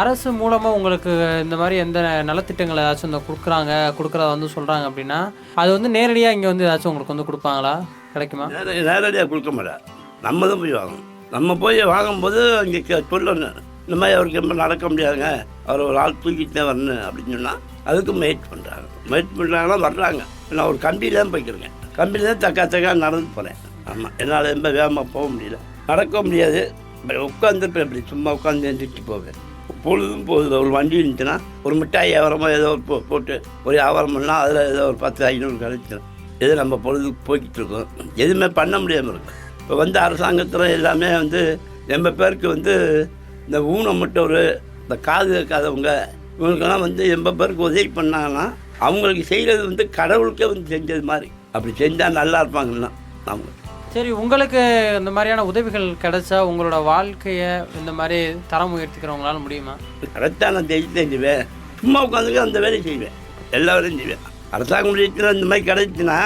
அரசு மூலமா உங்களுக்கு இந்த மாதிரி எந்த நலத்திட்டங்கள் ஏதாச்சும் இந்த கொடுக்குறாங்க கொடுக்குறத வந்து சொல்றாங்க அப்படின்னா அது வந்து நேரடியாக இங்கே வந்து ஏதாச்சும் உங்களுக்கு வந்து கொடுப்பாங்களா? கிடைக்குமா?
நேரடியாக கொடுக்க மாட்டேன் நம்ம தான் போய் வாங்கணும். நம்ம போய் வாங்கும்போது இங்கே சொல்லணும். இந்த மாதிரி அவருக்கு ரொம்ப நடக்க முடியாதுங்க. அவர் ஒரு ஆள் தூக்கிட்டு தான் வரணும் அப்படின்னு சொன்னால் அதுக்கு முயற்சி பண்ணுறாங்க முயற்சி பண்ணுறாங்கன்னா வர்றாங்க. நான் ஒரு கம்பியில் தான் போய்க்கிறேங்க கம்பியில் தான் தக்கா தக்கா நடந்து போகிறேன் ஆமாம் என்னால் ரொம்ப வேகமாக போக முடியல. நடக்க முடியாது. உட்காந்துருப்பேன் இப்படி சும்மா உட்காந்து எழுந்திரிச்சு போவேன். பொழுதும் போகுது. ஒரு வண்டி இருந்துச்சுன்னா ஒரு மிட்டாய் வியாபாரமாக ஏதோ ஒரு போ- போட்டு ஒரு வியாபாரம் பண்ணால் அதில் ஏதோ ஒரு பத்து ஐநூறு கிடைச்சிடும் இது நம்ம பொழுது போய்கிட்டு இருக்கோம். எதுவுமே பண்ண முடியாமல் இருக்கும். இப்போ வந்து அரசாங்கத்தில் எல்லாமே வந்து எண்பது பேருக்கு வந்து இந்த ஊனமுட்டவர் இந்த காது கேட்காதவங்க இவங்களுக்கெல்லாம் வந்து எம்ப பேருக்கு உதவி பண்ணாங்கன்னா அவங்களுக்கு செய்கிறது வந்து கடவுளுக்கே வந்து செஞ்சது மாதிரி. அப்படி செஞ்சால் நல்லா இருப்பாங்கன்னா அவங்க
சரி உங்களுக்கு இந்த மாதிரியான உதவிகள் கிடைச்சா உங்களோட வாழ்க்கையை இந்த மாதிரி தரம் உயர்த்திக்கிறவங்களால முடியுமா?
கரெக்டாக நான் தெரிஞ்சு செஞ்சுவேன் சும்மா உட்காந்துக்க அந்த வேலையை செய்வேன். எல்லா வேலையும் செய்வேன். அரசாங்கம் முடியத்தில் இந்த மாதிரி கிடைச்சுன்னா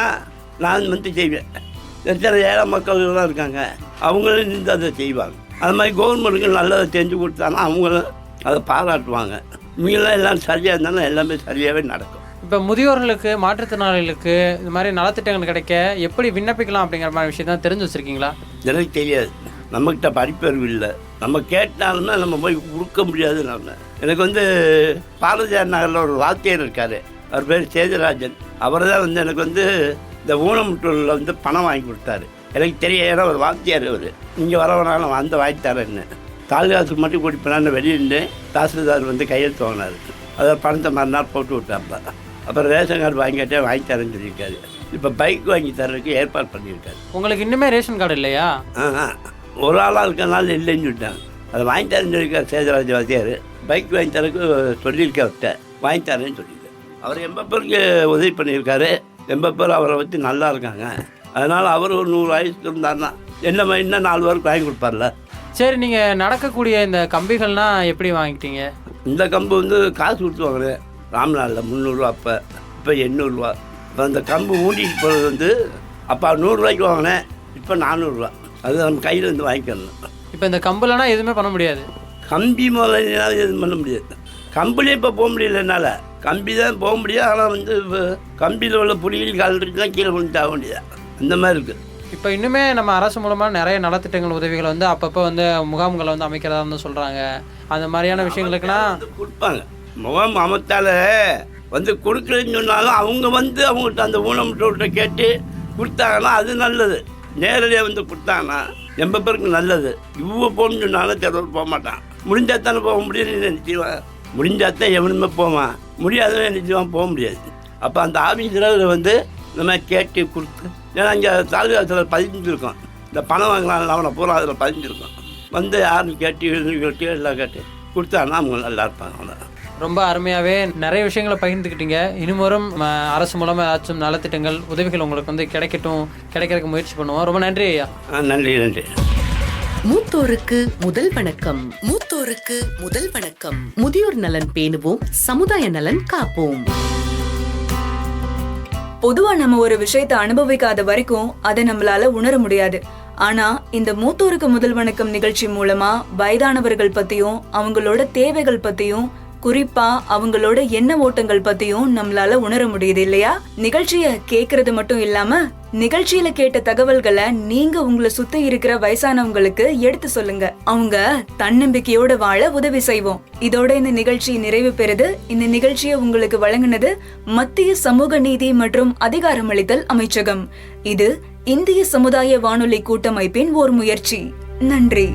நான் வந்து செய்வேன். எத்தனை ஏழை மக்கள்லாம் இருக்காங்க அவங்களும் நின்று அதை செய்வாங்க. அது மாதிரி கவர்மெண்ட்டுக்கு நல்லதை செஞ்சு கொடுத்தாங்கன்னா அவங்களும் அதை பாராட்டுவாங்க. இவங்கெல்லாம் எல்லாம் சரியாக இருந்தாலும் எல்லாமே சரியாகவே நடக்கும்.
இப்போ முதியோர்களுக்கு மாற்றுத்திறனாளிகளுக்கு இந்த மாதிரி நலத்திட்டங்கள் கிடைக்க எப்படி விண்ணப்பிக்கலாம் அப்படிங்கிற மாதிரி விஷயம் தான் தெரிஞ்சு வச்சுருக்கீங்களா?
எனக்கு தெரியாது. நம்மக்கிட்ட படிப்பறிவு இல்லை. நம்ம கேட்டாலுமே நம்ம போய் கொடுக்க முடியாது நம்ம. எனக்கு வந்து பாரதியார் நகரில் ஒரு வாத்தியார் இருக்கார். அவர் பேர் சேதுராஜன் அவர் தான் வந்து எனக்கு வந்து இந்த ஊனமுற்றூரில் வந்து பணம் வாங்கி கொடுத்தாரு. எனக்கு தெரிய ஏன்னா ஒரு வாத்தியார் அவர். இங்கே வரவனாலும் நான் வந்து வாங்கி தரேன்னு தாலுகாசுக்கு மட்டும் கூட்டி வெளியே நின்று தாசில்தார் வந்து கையெழுத்து வாங்கினார். அதை பணத்தை மறுநாள் போட்டு விட்டாப்பா அப்புறம் ரேஷன் கார்டு வாங்கிட்டே வாங்கி தரேன்னு சொல்லியிருக்காரு. இப்போ பைக் வாங்கி தர்றதுக்கு ஏற்பாடு பண்ணியிருக்காரு.
உங்களுக்கு இன்னுமே ரேஷன் கார்டு இல்லையா?
ஆ ஒரு ஆளாக இருக்கனால இல்லைன்னு சொல்லிட்டாங்க. அதை வாங்கி தரேன்னு சொல்லியிருக்கார் சேதராஜ் வாத்தியார். பைக் வாங்கி தரக்கு சொல்லியிருக்கேன் அவர்கிட்ட. வாங்கி தரேன்னு சொல்லியிருக்காரு. அவர் எண்பது பேருக்கு உதவி பண்ணியிருக்காரு. எண்பது பேர் அவரை பற்றி நல்லா இருக்காங்க. அதனால் அவர் ஒரு நூறு வயசுக்கு இருந்தாருன்னா என்ன இன்னும் நாலு பேருக்கு வாங்கி கொடுப்பார்ல.
சரி நீங்கள் நடக்கக்கூடிய இந்த கம்பிகள்லாம் எப்படி வாங்கிட்டீங்க?
இந்த கம்பு வந்து காசு கொடுத்து வாங்கினேன் ராம்நாளில் முந்நூறுரூவா அப்போ இப்போ எண்ணூறுரூவா இப்போ அந்த கம்பு ஊண்டிட்டு போகிறது வந்து அப்போ நூறுரூவாய்க்கு வாங்கினேன் இப்போ நானூறுரூவா அது நம்ம கையில் இருந்து வாங்கிக்கணும்
இப்போ இந்த கம்புலனா எதுவுமே பண்ண முடியாது.
கம்பி முதல்ல எதுவும் பண்ண முடியாது. கம்பிலே இப்போ போக முடியல என்னால். கம்பி தான் போக முடியும் ஆனால் வந்து இப்போ கம்பியில் உள்ள புலிகள் கலந்துட்டு தான் கீழே விழுந்து ஆக முடியாது அந்த மாதிரி இருக்குது
இப்போ இன்னுமே நம்ம அரசு மூலமாக நிறைய நலத்திட்டங்கள் உதவிகள் வந்து அப்பப்போ வந்து முகாம்களை வந்து அமைக்கிறதா வந்து சொல்கிறாங்க அந்த மாதிரியான விஷயங்களுக்கெல்லாம்
வந்து கொடுப்பாங்க. முகம் அமைத்தால வந்து கொடுக்கலன்னு சொன்னாலும் அவங்க வந்து அவங்கள்ட்ட அந்த ஊனமுற்றவர்கிட்ட கேட்டு கொடுத்தாங்கன்னா அது நல்லது. நேரடியாக வந்து கொடுத்தாங்கன்னா எம்ப பேருக்கு நல்லது. இவ்வளோ போகணும்னு சொன்னாலும் தெருவில் போக மாட்டான். முடிஞ்சா தானே போக முடியும்னு நினச்சிடுவான் முடிஞ்சா தான் எவனுமே போவான். முடியாதுன்னு நினச்சிடுவான் போக முடியாது. அப்போ அந்த ஆஃபீஸில் வந்து இந்த மாதிரி கேட்டு கொடுத்து ஏன்னா இங்கே தாலுகாத்தில் பதிஞ்சிருக்கோம் இந்த பணம் வாங்கினாலும் அவனை பூரா அதில் பதிஞ்சிருக்கோம். வந்து யாருன்னு கேட்டு கேட்டு எல்லாம் கேட்டு கொடுத்தாங்கன்னா அவங்க நல்லா இருப்பாங்க அவ்வளோ
ரொம்ப அருமையாகவே நிறைய விஷயங்களை பகிர்ந்துக்கிட்டீங்க. இனிமேலும் ம, அரசு மூலமாக ஏதாச்சும் நலத்திட்டங்கள் உதவிகள் உங்களுக்கு வந்து கிடைக்கட்டும் கிடைக்கிறதுக்கு முயற்சி பண்ணுவோம். ரொம்ப நன்றி ஐயா.
நன்றி நன்றி.
மூத்தோருக்கு முதல் வணக்கம். மூத்தோருக்கு முதல் வணக்கம். முதியோர் நலன் பேணுவோம் சமுதாய நலன் காப்போம்.
பொதுவா நம்ம ஒரு விஷயத்தை அனுபவிக்காத வரைக்கும் அதை நம்மளால உணர முடியாது. ஆனா இந்த மூத்தோருக்கு முதல் வணக்கம் நிகழ்ச்சி மூலமா வயதானவர்கள் பத்தியும் அவங்களோட தேவைகள் பத்தியும் குறிப்பா அவங்களோட எண்ண ஓட்டங்கள் பத்தியும் நம்மளால உணர முடியுது இல்லையா? நிகழ்ச்சிய கேக்குறது மட்டும் இல்லாம நிகழ்ச்சியில கேட்ட தகவல்களை நீங்க உங்களை சுத்தி இருக்கிற வயசானவங்களுக்கு எடுத்து சொல்லுங்க. அவங்க தன்னம்பிக்கையோட வாழ உதவி செய்வோம். இதோட இந்த நிகழ்ச்சி நிறைவு பெறுது. இந்த நிகழ்ச்சியை உங்களுக்கு வழங்கினது மத்திய சமூக நீதி மற்றும் அதிகாரமளித்தல் அமைச்சகம். இது இந்திய சமுதாய வானொலி கூட்டமைப்பின் ஓர் முயற்சி. நன்றி.